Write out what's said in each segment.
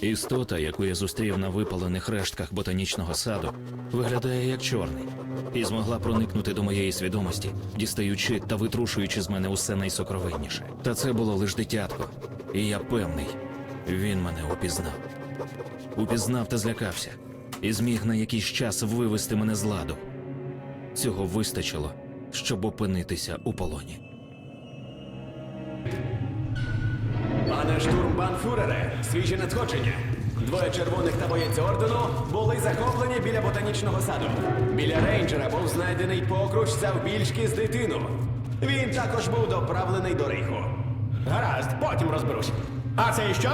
Істота, яку я зустрів на випалених рештках ботанічного саду, виглядає як чорний, і змогла проникнути до моєї свідомості, дістаючи та витрушуючи з мене усе найсокровенніше. Та це було лише дитятко, і я певний, він мене упізнав. Упізнав та злякався, і зміг на якийсь час вивести мене з ладу. Цього вистачило, щоб опинитися у полоні. Штурмбанфюрере, свіжі надходження. Двоє червоних та боєць ордену були захоплені біля ботанічного саду. Біля рейнджера був знайдений покруч завбільшки з дитину. Він також був доправлений до рейху. Гаразд, потім розберусь. А це і що?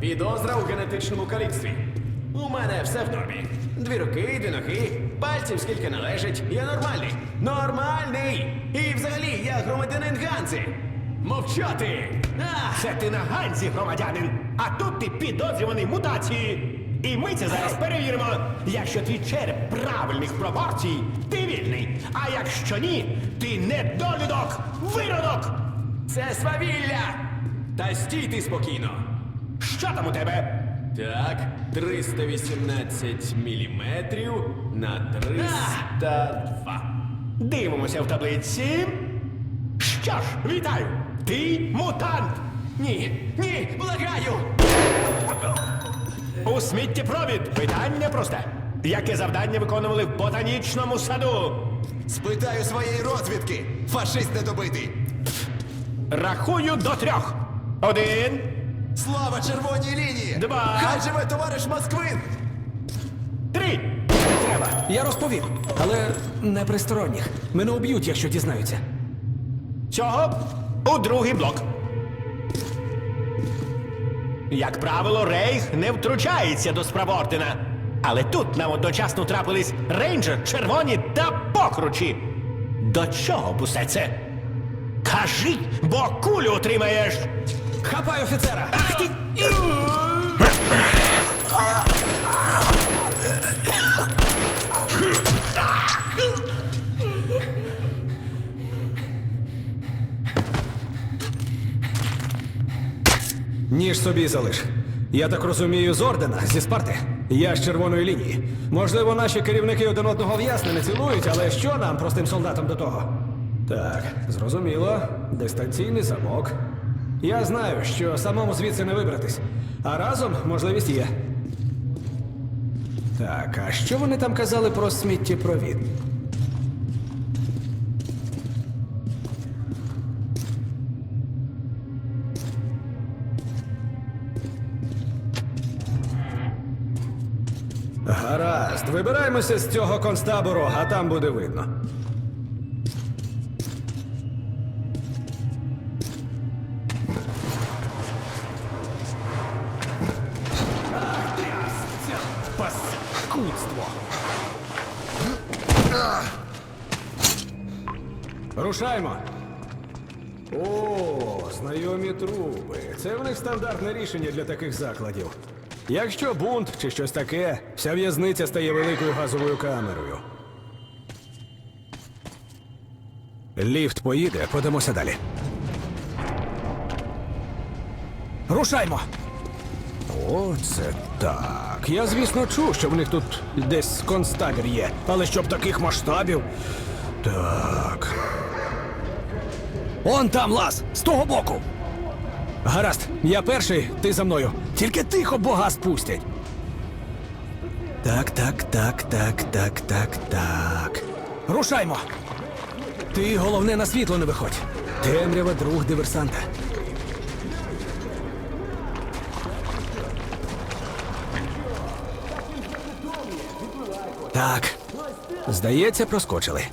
Підозра у генетичному каліцтві. У мене все в нормі. Дві руки, дві ноги, пальців скільки належить. Я нормальний. Нормальний! І взагалі я громадянин Ганзи. Мовчати! Це ти на Ганзі, громадянин, а тут ти підозрюваний мутації. І ми це зараз перевіримо. Якщо твій череп правильних пропорцій, ти вільний. А якщо ні, ти недолюдок, виродок. Це свавілля! Та стійте спокійно. Що там у тебе? Так, 318 міліметрів на 302. Дивимося в таблиці. Що ж, вітаю! Ти мутант! Ні, ні, благаю! У сміттєпровід питання просте. Яке завдання виконували в ботанічному саду? Спитаю своєї розвідки. Фашист недобитий. Рахую до трьох. Один, Слава червоній лінії! Два. Хай живе товариш Москвин! три. Треба. Я розповім, але не при сторонніх. Мене уб'ють, якщо дізнаються. Цього у другий блок. Як правило, Рейх не втручається до справ ордена. Але тут нам одночасно трапились рейнджер, червоні та покручі. До чого б усе це? Кажи, бо кулю отримаєш. Хапай офіцера! Ах ти! Ніж собі залиш. Я так розумію, з ордена, зі Спарти. Я з червоної лінії. Можливо, наші керівники один одного в не цілують, але що нам, простим солдатам, до того? Так, зрозуміло. Дистанційний замок. Я знаю, що самому звідси не вибратись. А разом можливість є. Так, а що вони там казали про сміттєпровід? Гаразд, вибираємося з цього концтабору, а там буде видно. Паскудство. Рушаймо. О, знайомі труби. Це в них стандартне рішення для таких закладів. Якщо бунт чи щось таке, вся в'язниця стає великою газовою камерою. Ліфт поїде, подамося далі. Рушаймо! О, це так. Я, звісно, чув, що в них тут десь концтабір є, але щоб таких масштабів. Так. Он там лаз, з того боку. Гаразд, я перший, ти за мною. Тільки тихо бога спустять. Так, так, так, так, так, так, так. Рушаймо. Ти головне на світло не виходь. Темрява друг диверсанта. Так. Здається, проскочили.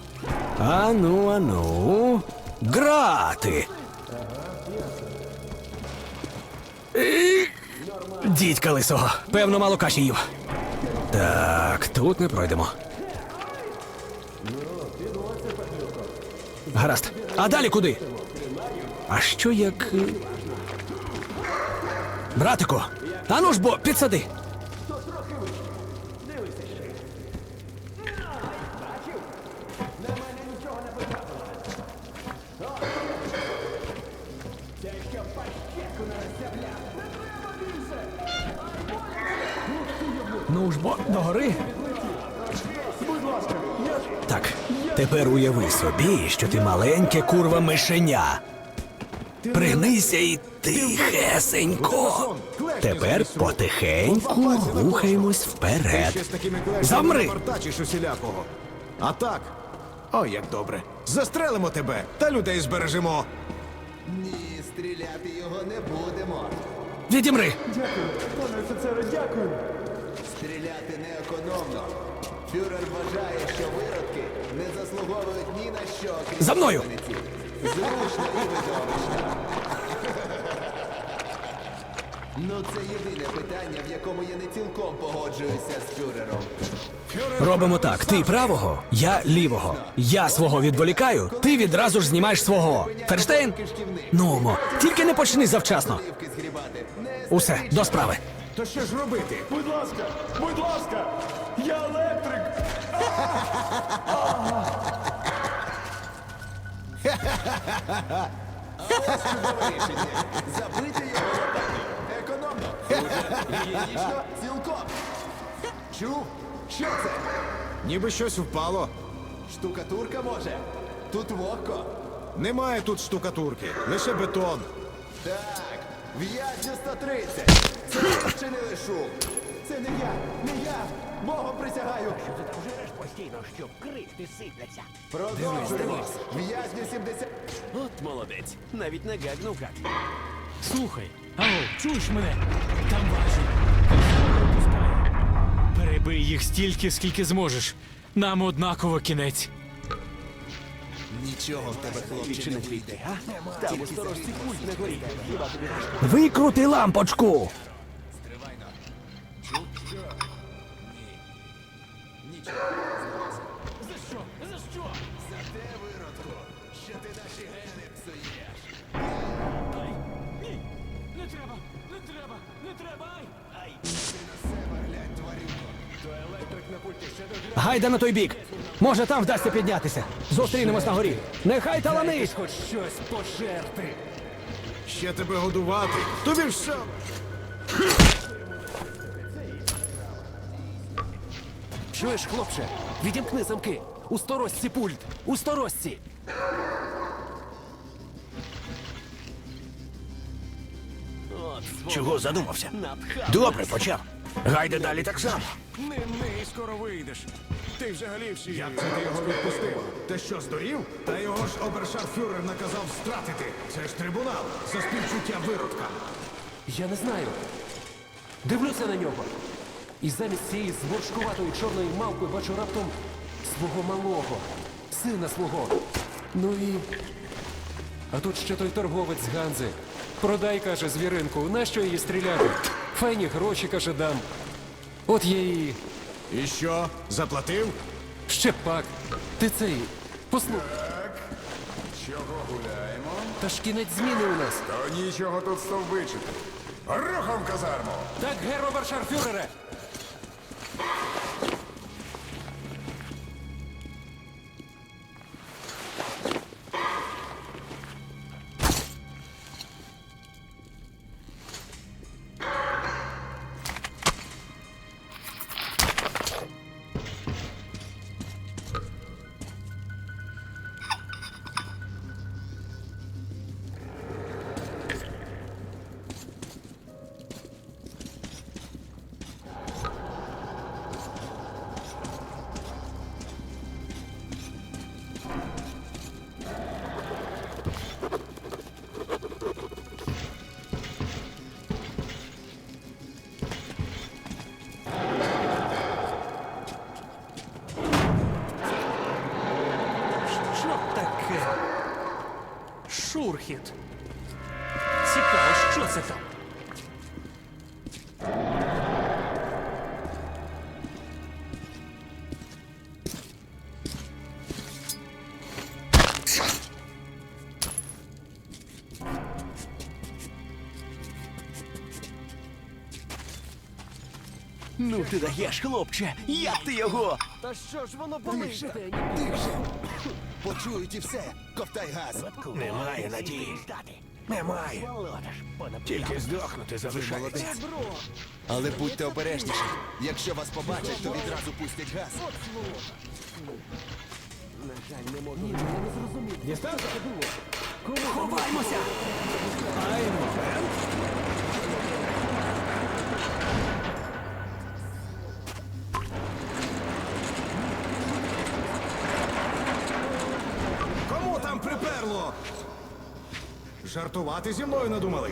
Ану, ану. Грати. Дідька лисого. Певно, мало каші їв. Так, тут не пройдемо. Гаразд. А далі куди? А що як. е, Братику, ану ж бо, підсади. Догори. Так, тепер уяви собі, що ти маленьке курва мишеня. Пригнися і тихесенько. Тепер потихеньку рухаємось вперед. Замри! А так. Ой, як добре. Застрелимо тебе та людей збережемо. Ні, стріляти його не будемо. Відімри! Стріляти неекономно. Фюрер вважає, що виродки не заслуговують ні на що. крім За мною! Зручно і видовищно. Ну, це єдине питання, в якому я не цілком погоджуюся з фюрером. Робимо так: ти правого, я лівого. Я свого відволікаю, ти відразу ж знімаєш свого. Ферштейн? Ну, мо, тільки не почни завчасно. Ливки згрібати. Не Усе, до справи. То що ж робити? Будь ласка, будь ласка, я електрик. Забити його лопатою. Економно. Дуже гігієнічно. Цілком. Чув? Що це? Ніби щось впало. Штукатурка може? Тут вогко. Немає тут штукатурки, лише бетон. Так, в'язні 130. Це ви вчинили шум. Це не я, не я. Богом присягаю. Що ти там жереш постійно, що крихти сипляться? Продовжуємо. В'язню 70. От молодець. Навіть не гагнув гад. Слухай, алло, чуєш мене? Там важить. Перебий їх стільки, скільки зможеш. Нам однаково кінець. Нічого в тебе, хлопче, не вийде. Там у сторожці пульт не горі. Хіба тобі важко? Викрути лампочку! Гайда на той бік. Може, там вдасться піднятися. Зустрінемось на горі. Нехай таланить! Хоч щось пожерти! Ще тебе годувати. Тобі ж сам. Чуєш, хлопче? Відімкни замки. У сторожці пульт. У сторожці. Чого задумався? Добре, почав. Гайде далі так само. Не ми скоро вийдеш. Ти взагалі всі. Як це ти його відпустив? Ти що, здурів? Та його ж обершарфюрер наказав стратити. Це ж трибунал за співчуття виродка. Я не знаю. Дивлюся на нього. І замість цієї зворшкуватої чорної мавки бачу раптом свого малого, сина свого. Ну і. А тут ще той торговець з Ганзи. Продай, каже, звіринку, нащо її стріляти? Файні гроші, каже, дам. От я і. І що? Заплатив? Ще пак. Ти цей. Послухай. Чого гуляємо? Та ж кінець зміни у нас. То нічого тут стовбичити. Рухом казарму! Так, геро Варшарфюрере! Шурхіт. Цікаво, що це там? Ну ти даєш, хлопче. Як ти його? Та що ж воно болить? Тихше. Почують і все. Ковтай газ. Немає надії. Немає. Тільки здохнути залишається. Але будьте обережніші. Якщо вас побачать, то відразу пустять газ. На жаль, не можу зрозуміти. Дістався? Ховаймося! Кому там? Жартувати зі мною надумали?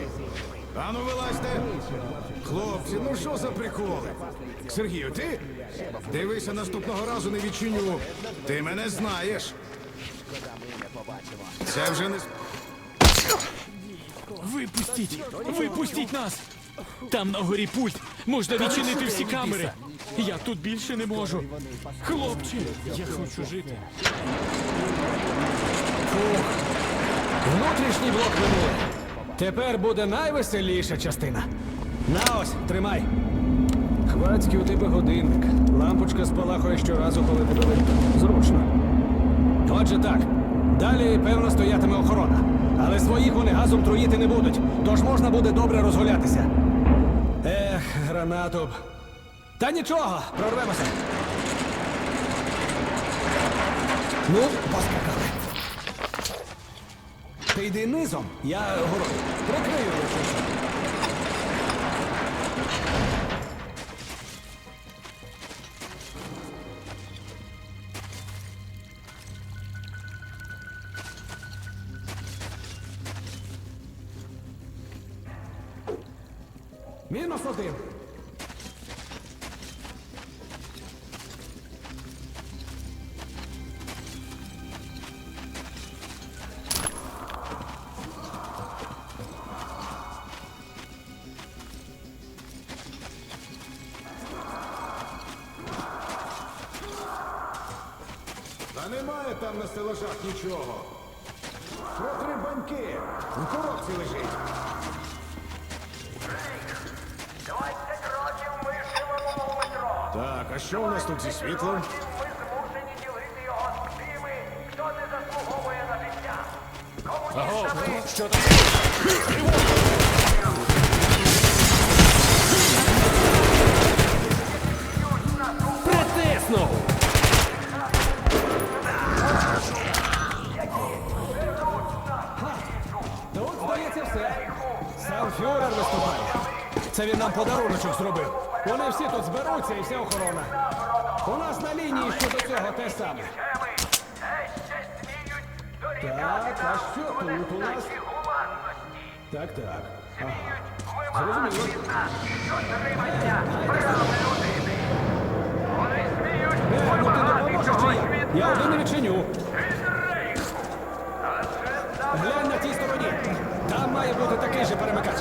Ану, вилазьте. Хлопці, ну що за приколи? Сергію, ти? Дивися, наступного разу не відчиню. Ти мене знаєш. Це вже не... Випустіть! Випустіть нас! Там на горі пульт! Можна відчинити всі камери! Я тут більше не можу! Хлопче! Я хочу жити! Внутрішній блок минуле. Тепер буде найвеселіша частина. На ось, тримай. Хвацький у тебе годинник. Лампочка спалахує щоразу, коли буде. Зручно. Отже так. Далі, певно, стоятиме охорона. Але своїх вони газом труїти не будуть, тож можна буде добре розгулятися. Ех, гранату. Та нічого, прорвемося. Ну, поскакали. Ти йди низом, я горою. Прикрию, якщо. Мінус один. Немає там на стелажах нічого. Протри баньки. В коробці лежить. 20 років ми живемо у метро. Так, а що у нас тут зі світлом? Ми змушені ділити його з тими, хто не заслуговує на життя. Комуністами Що? Притиснув! Нам зробив. Вони всі тут зберуться і вся охорона. У нас на лінії щодо цього те саме. Так, а що тут у нас? Так, так. Ага. Сміють Е, ну ти допоможеш чи когось я? один не відчиню. Глянь на тій стороні. Там має бути такий же перемикач.